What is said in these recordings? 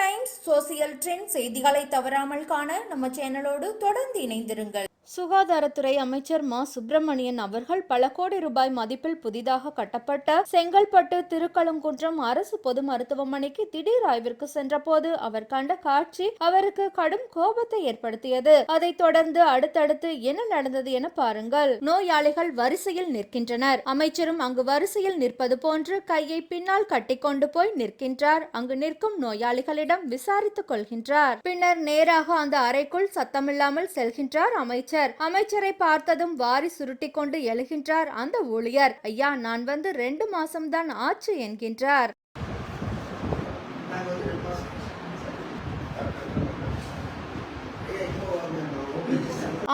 Times social trend செய்திகளை தவறாமல் காண நம்ம சேனலோடு தொடர்ந்து இணைந்திருங்கள். சுகாதாரத்துறை அமைச்சர் மா. சுப்பிரமணியன் அவர்கள் பல கோடி ரூபாய் மதிப்பில் புதிதாக கட்டப்பட்ட செங்கல்பட்டு திருக்கழுங்குன்றம் அரசு பொது மருத்துவமனைக்கு திடீர் ஆய்விற்கு சென்றபோது அவர் கண்ட காட்சி அவருக்கு கடும் கோபத்தை ஏற்படுத்தியது. அதைத் தொடர்ந்து அடுத்தடுத்து என்ன நடந்தது என பாருங்கள். நோயாளிகள் வரிசையில் நிற்கின்றனர். அமைச்சரும் அங்கு வரிசையில் நிற்பது போன்று கையை பின்னால் கட்டிக்கொண்டு போய் நிற்கின்றார். அங்கு நிற்கும் நோயாளிகளிடம் விசாரித்துக் கொள்கின்றார். பின்னர் நேராக அந்த அறைக்குள் சத்தமில்லாமல் செல்கின்றார் அமைச்சர். அமைச்சரை. பார்த்ததும் வாரி சுருட்டி கொண்டு எழுகின்றார் அந்த ஊழியர். ஐயா நான் வந்து ரெண்டு மாசம்தான் ஆச்சு என்கின்றார்.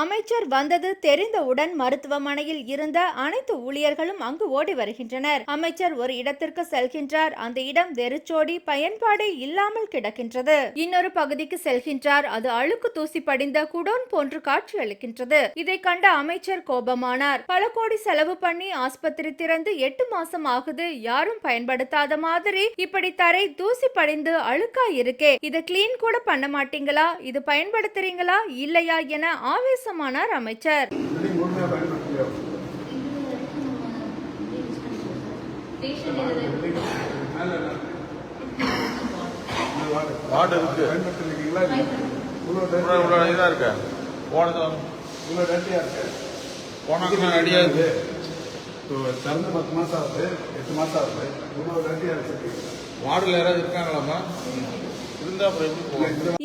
அமைச்சர் வந்தது தெரிந்தவுடன் மருத்துவமனையில் இருந்த அனைத்து ஊழியர்களும் அங்கு ஓடி வருகின்றனர். அமைச்சர் ஒரு இடத்திற்கு செல்கின்றார். அந்த இடம் வெறிச்சோடி பயன்பாடே இல்லாமல் கிடக்கின்றது. இன்னொரு பகுதிக்கு செல்கின்றார். அது அழுக்கு தூசி படிந்த குடோன் போன்று காட்சி அளிக்கின்றது. இதை கண்ட அமைச்சர் கோபமானார். பல கோடி செலவு பண்ணி ஆஸ்பத்திரி திறந்து எட்டு மாசம் ஆகுது. யாரும் பயன்படுத்தாத மாதிரி இப்படி தரை தூசி படிந்து அழுக்கா இருக்கே இதை கிளீன் கூட பண்ண மாட்டீங்களா? இது பயன்படுத்துறீங்களா? இல்லையா? என ஆவேசமானார் அமைச்சர் வார்டு இருக்கு. இவ்வளோ இதாக போனது இவ்வளோ டர்ட்டியாக இருக்கு போனாங்கன்னா ரெடியாக இருக்கு திறந்து பத்து மாதம் ஆகுது எட்டு மாதம் ஆகுது இவ்வளோ டர்ட்டியாக இருக்கு வார்டில் யாராவது இருக்காங்களாமா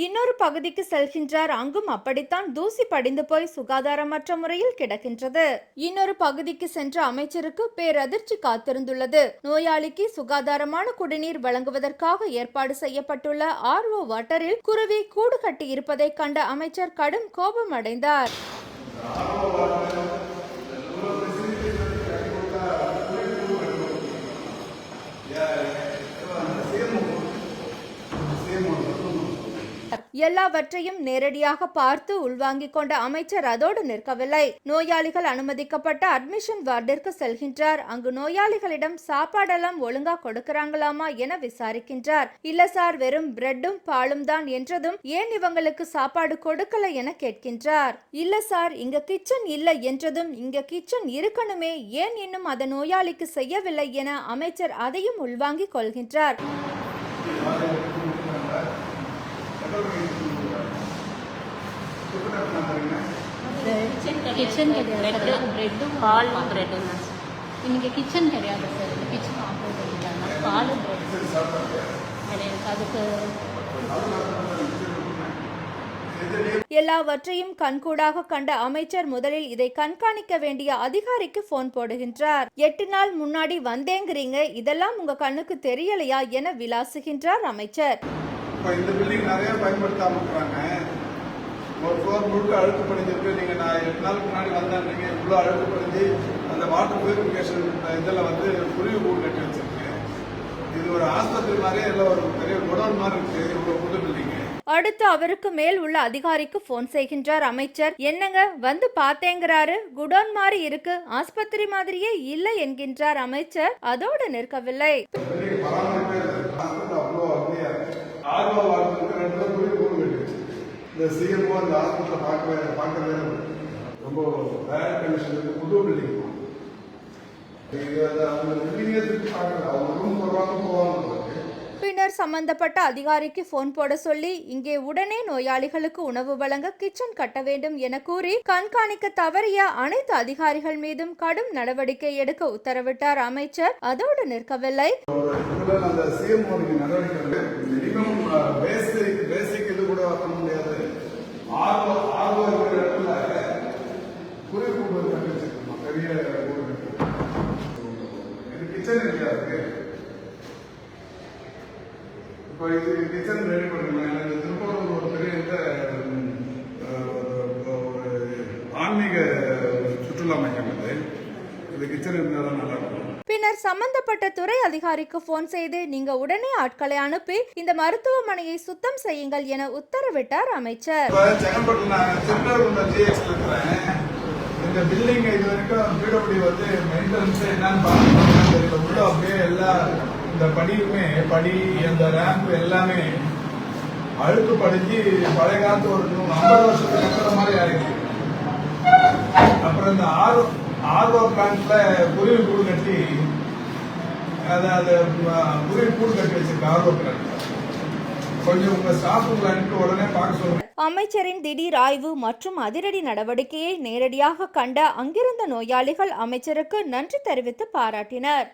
இன்னொரு பகுதிக்கு செல்கின்றார். அங்கும் அப்படித்தான் தூசி படிந்து போய் சுகாதாரமற்ற முறையில் கிடக்கின்றது. இன்னொரு பகுதிக்கு சென்ற அமைச்சருக்கு பேரதிர்ச்சி காத்திருந்துள்ளது. நோயாளிக்கு சுகாதாரமான குடிநீர் வழங்குவதற்காக ஏற்பாடு செய்யப்பட்டுள்ள ஆர்ஓ வாட்டரில் குருவி கூடு கட்டி இருப்பதை கண்ட அமைச்சர் கடும் கோபம் அடைந்தார். எல்லாவற்றையும் நேரடியாக பார்த்து உள்வாங்கிக் கொண்ட அமைச்சர் அதோடு நிற்கவில்லை. நோயாளிகள் அனுமதிக்கப்பட்ட அட்மிஷன் வார்டிற்கு செல்கின்றார். அங்கு நோயாளிகளிடம் சாப்பாடெல்லாம் ஒழுங்கா கொடுக்கிறாங்களாமா என விசாரிக்கின்றார். இல்ல சார் வெறும் பிரெட்டும் பாலும் தான் என்றதும் ஏன் இவங்களுக்கு சாப்பாடு கொடுக்கல என கேட்கின்றார். இல்ல சார் இங்க கிச்சன் இல்ல என்றதும் இங்க கிச்சன் இருக்கணுமே ஏன் இன்னும் அதை நோயாளிக்கு செய்யவில்லை என அமைச்சர் அதையும் உள்வாங்கிக் கொள்கின்றார். கிச்சன் கிடையாது பிரெட்டும் பாலும் பிரெட்டும் தான் சார் இன்னைக்கு கிச்சன் கிடையாது சார் இந்த கிச்சன் ஆப்ரேட் பண்ணிட்டாங்க பாலும் பிரெட் கிடையாது அதுக்கு எல்லாவற்றையும் கண்கூடாக கண்ட அமைச்சர் முதலில் இதை கண்காணிக்க வேண்டிய அதிகாரிக்கு போன் போடுகின்றார். எட்டு நாள் முன்னாடி வந்தேங்கிறீங்க இதெல்லாம் உங்க கண்ணுக்கு தெரியலையா என விளாசுகின்றார் அமைச்சர். இப்போ இந்த பில்டிங் நிறைய பயன்படுத்தாம இருக்கிறாங்க. ஒரு ஃப்ளோர் முழுக்க அழுக்கு படிஞ்சிருக்கு. நீங்கள் நான் எட்டு நாளுக்கு முன்னாடி வந்தேன் நீங்கள் இவ்வளோ அழுக்கு படிஞ்சு அந்த வாட்டர் பியூரிஃபிகேஷன் இதில் வந்து குருவி கூடு கட்டி வச்சிருக்கு. இது ஒரு ஆஸ்பத்திரி மாதிரியே இல்லை ஒரு பெரிய குடோன் மாதிரி இருக்கு இவ்வளோ புது பில்டிங்கு அடுத்து அவருக்கு மேல் உள்ள அதிகாரிக்கு போன் செய்கின்றார் அமைச்சர். என்னங்க வந்து பார்த்தேங்கிறாரு. குடோன் மாதிரி இருக்கு. ஆஸ்பத்திரி மாதிரியே இல்லை என்கின்றார் அமைச்சர். அதோடு நிற்கவில்லை பில்டிங் பராமரிப்பே இல்லை ஹாஸ்பிட்டல் அவ்வளோ அருமையாக இருக்கு ஆர்வா வார்டுக்கு ரெண்டு பேர் குருவி கூடு கட்டி இந்த சிஎம்ஓ இந்த ஹாஸ்பிட்டலை பார்க்கவே பார்க்கவே. ரொம்ப பேட் கண்டிஷன் இருக்கு. புது பில்டிங் பின்னர் சம்பந்தப்பட்ட அதிகாரிக்கு போன் போட சொல்லி இங்கே உடனே நோயாளிகளுக்கு உணவு வழங்க கிச்சன் கட்ட வேண்டும் என கூறி கண்காணிக்க தவறிய அனைத்து அதிகாரிகள் மீதும் கடும் நடவடிக்கை எடுக்க உத்தரவிட்டார் அமைச்சர். அதோடு நிற்கவில்லை ஒரு இதுல அந்த சிஎம்ஓ நீங்க நடவடிக்கை எடுங்க. மினிமம் பேசிக் பேசிக் இது கூட பண்ண முடியாது ஆர்வ ஆர்வ இருக்கிற இடத்துல குருவி கூடு கட்டி வச்சிருக்கோம் பெரிய கூடு கட்டி இது கிச்சன் இல்லையா இருக்கு. இப்போ இது கிச்சன் ரெடி பண்ணுங்க எனக்கு திருப்பூர் ஒரு பெரிய இந்த ஒரு ஆன்மீக சுற்றுலா மையம் இது. இது கிச்சன் இருந்தால் தான் நல்லா இருக்கும். பின்னர் சம்பந்தப்பட்ட துறை அதிகாரிக்கு போன் செய்து நீங்க உடனே ஆட்களை அனுப்பி இந்த மருத்துவமனையை சுத்தம் செய்யுங்கள் என உத்தரவிட்டார் அமைச்சர். இந்த பில்டிங் இது வரைக்கும் பிடபிள்யூ வந்து மெயின்டெனன்ஸ் என்னன்னு பார்க்கணும் தெரியல உள்ள அப்படியே எல்லா இந்த படியுமே படி அந்த ரேம்ப் எல்லாமே அழுக்கு படிஞ்சு பழைய காலத்து ஒரு ஐம்பது வருஷத்துக்கு கட்டுற மாதிரி ஆயிடுச்சு. அப்புறம் இந்த ஆர்வ ஆர்வோ பிளான்ட்ல குருவி கூடு கட்டி அதை அதை குருவி கூடு கட்டி வச்சிருக்க ஆர்வோ பிளான்ட்ல கொஞ்சம் உங்க அனுப்பி உடனே பார்க்க சொல்லுங்க. அமைச்சரின் திடீர் ஆய்வு மற்றும் அதிரடி நடவடிக்கையை நேரடியாக கண்ட அங்கிருந்த நோயாளிகள் அமைச்சருக்கு நன்றி தெரிவித்து பாராட்டினர்.